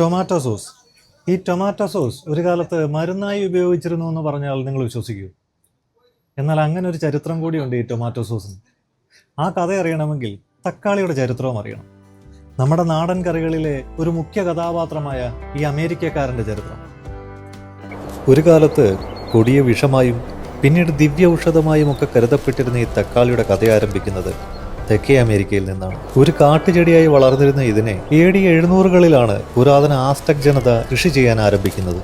Tomato sauce. ഈ tomato sauce ഒരു കാലത്ത് മരുന്നായി ഉപയോഗിച്ചിരുന്നു എന്ന് പറഞ്ഞാൽ നിങ്ങൾ വിശ്വസിക്കൂ. എന്നാൽ അങ്ങനെ ഒരു ചരിത്രം കൂടിയുണ്ട് ഈ ടൊമാറ്റോ സോസിന്. ആ കഥ അറിയണമെങ്കിൽ തക്കാളിയുടെ ചരിത്രവും അറിയണം. നമ്മുടെ നാടൻ കറികളിലെ ഒരു മുഖ്യ കഥാപാത്രമായ ഈ അമേരിക്കക്കാരന്റെ ചരിത്രം. ഒരു കാലത്ത് കൊടിയ വിഷമായും പിന്നീട് ദിവ്യ ഔഷധമായും ഒക്കെ കരുതപ്പെട്ടിരുന്ന ഈ തക്കാളിയുടെ കഥ ആരംഭിക്കുന്നത് തെക്കേ അമേരിക്കയിൽ നിന്നാണ്. ഒരു കാട്ടുചെടിയായി വളർന്നിരുന്ന ഇതിനെ എ ഡി എഴുന്നൂറുകളിലാണ് പുരാതന ആസ്റ്റക് ജനത കൃഷി ചെയ്യാൻ ആരംഭിക്കുന്നത്.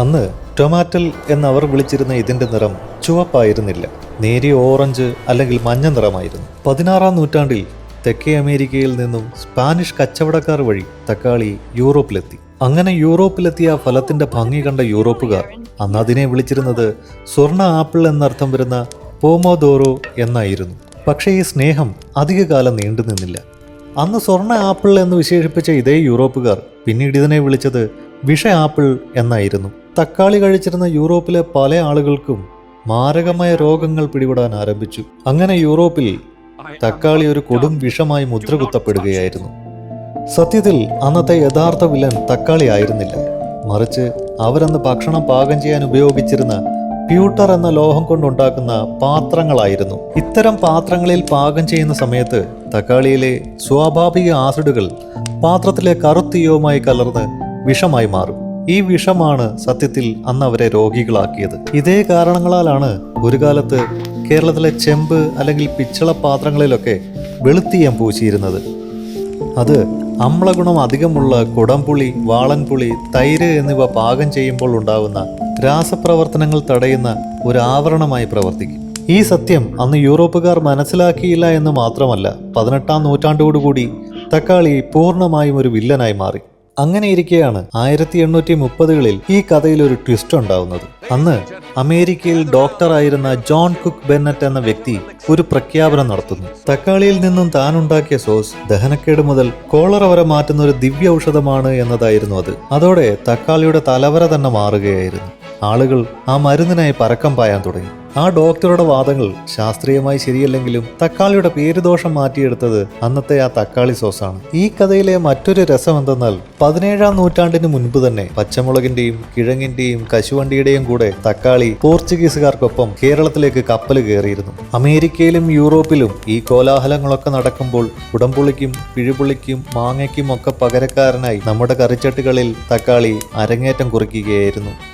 അന്ന് ടൊമാറ്റൽ എന്നവർ വിളിച്ചിരുന്ന ഇതിന്റെ നിറം ചുവപ്പായിരുന്നില്ല. നേരിയ ഓറഞ്ച് അല്ലെങ്കിൽ മഞ്ഞ നിറമായിരുന്നു. പതിനാറാം നൂറ്റാണ്ടിൽ തെക്കേ അമേരിക്കയിൽ നിന്നും സ്പാനിഷ് കച്ചവടക്കാർ വഴി തക്കാളി യൂറോപ്പിലെത്തി. അങ്ങനെ യൂറോപ്പിലെത്തിയ ഫലത്തിന്റെ ഭംഗി കണ്ട യൂറോപ്പുകാർ അന്ന് അതിനെ വിളിച്ചിരുന്നത് സ്വർണ ആപ്പിൾ എന്നർത്ഥം വരുന്ന പോമോദോറോ എന്നായിരുന്നു. പക്ഷേ ഈ സ്നേഹം അധികകാലം നീണ്ടു നിന്നില്ല. അന്ന് സ്വർണ ആപ്പിൾ എന്ന് വിശേഷിപ്പിച്ച ഇതേ യൂറോപ്പുകാർ പിന്നീട് ഇതിനെ വിളിച്ചത് വിഷ ആപ്പിൾ എന്നായിരുന്നു. തക്കാളി കഴിച്ചിരുന്ന യൂറോപ്പിലെ പല ആളുകൾക്കും മാരകമായ രോഗങ്ങൾ പിടിപെടാൻ ആരംഭിച്ചു. അങ്ങനെ യൂറോപ്പിൽ തക്കാളി ഒരു കൊടും വിഷമായി മുദ്രകുത്തപ്പെടുകയായിരുന്നു. സത്യത്തിൽ അന്നത്തെ യഥാർത്ഥ വില്ലൻ തക്കാളി ആയിരുന്നില്ല. മറിച്ച് അവരന്ന് ഭക്ഷണം പാകം ചെയ്യാൻ ഉപയോഗിച്ചിരുന്ന പ്യൂട്ടർ എന്ന ലോഹം കൊണ്ടുണ്ടാക്കുന്ന പാത്രങ്ങളായിരുന്നു. ഇത്തരം പാത്രങ്ങളിൽ പാകം ചെയ്യുന്ന സമയത്ത് തക്കാളിയിലെ സ്വാഭാവിക ആസിഡുകൾ പാത്രത്തിലെ കറുത്തീയവുമായി കലർന്ന് വിഷമായി മാറും. ഈ വിഷമാണ് സത്യത്തിൽ അന്ന് അവരെ രോഗികളാക്കിയത്. ഇതേ കാരണങ്ങളാലാണ് ഒരു കാലത്ത് കേരളത്തിലെ ചെമ്പ് അല്ലെങ്കിൽ പിച്ചള പാത്രങ്ങളിലൊക്കെ വെളുത്തീയം പൂശിയിരുന്നത്. അത് അമ്ലഗുണം അധികമുള്ള കുടംപുളി വാളൻപുളി തൈര് എന്നിവ പാകം ചെയ്യുമ്പോൾ ഉണ്ടാകുന്ന രാസപ്രവർത്തനങ്ങൾ തടയുന്ന ഒരു ആവരണമായി പ്രവർത്തിക്കും. ഈ സത്യം അന്ന് യൂറോപ്പുകാർ മനസ്സിലാക്കിയില്ല എന്ന് മാത്രമല്ല പതിനെട്ടാം നൂറ്റാണ്ടോടുകൂടി തക്കാളി പൂർണമായും ഒരു വില്ലനായി മാറി. അങ്ങനെ ഇരിക്കെയാണ് ആയിരത്തി എണ്ണൂറ്റി മുപ്പതുകളിൽ ഈ കഥയിൽ ഒരു ട്വിസ്റ്റ് ഉണ്ടാവുന്നത്. അന്ന് അമേരിക്കയിൽ ഡോക്ടറായിരുന്ന ജോൺ കുക്ക് ബെന്നറ്റ് എന്ന വ്യക്തി ഒരു പ്രഖ്യാപനം നടത്തുന്നു. തക്കാളിയിൽ നിന്നും താൻ ഉണ്ടാക്കിയ സോസ് ദഹനക്കേട് മുതൽ കോളറ വരെ മാറ്റുന്ന ഒരു ദിവ്യ ഔഷധമാണ് എന്നതായിരുന്നു അത്. അതോടെ തക്കാളിയുടെ തലവര തന്നെ മാറുകയായിരുന്നു. ആളുകൾ ആ മരുന്നിനായി പരക്കം പായാൻ തുടങ്ങി. ആ ഡോക്ടറുടെ വാദങ്ങൾ ശാസ്ത്രീയമായി ശരിയല്ലെങ്കിലും തക്കാളിയുടെ പേരുദോഷം മാറ്റിയെടുത്തത് അന്നത്തെ ആ തക്കാളി സോസാണ്. ഈ കഥയിലെ മറ്റൊരു രസം എന്തെന്നാൽ പതിനേഴാം നൂറ്റാണ്ടിന് മുൻപ് തന്നെ പച്ചമുളകിന്റെയും കിഴങ്ങിന്റെയും കശുവണ്ടിയുടെയും കൂടെ തക്കാളി പോർച്ചുഗീസുകാർക്കൊപ്പം കേരളത്തിലേക്ക് കപ്പൽ കയറിയിരുന്നു. അമേരിക്കയിലും യൂറോപ്പിലും ഈ കോലാഹലങ്ങളൊക്കെ നടക്കുമ്പോൾ ഉടമ്പുളിക്കും പിഴുപുളിക്കും മാങ്ങയ്ക്കും ഒക്കെ പകരക്കാരനായി നമ്മുടെ കറിച്ചട്ടുകളിൽ തക്കാളി അരങ്ങേറ്റം കുറിക്കുകയായിരുന്നു.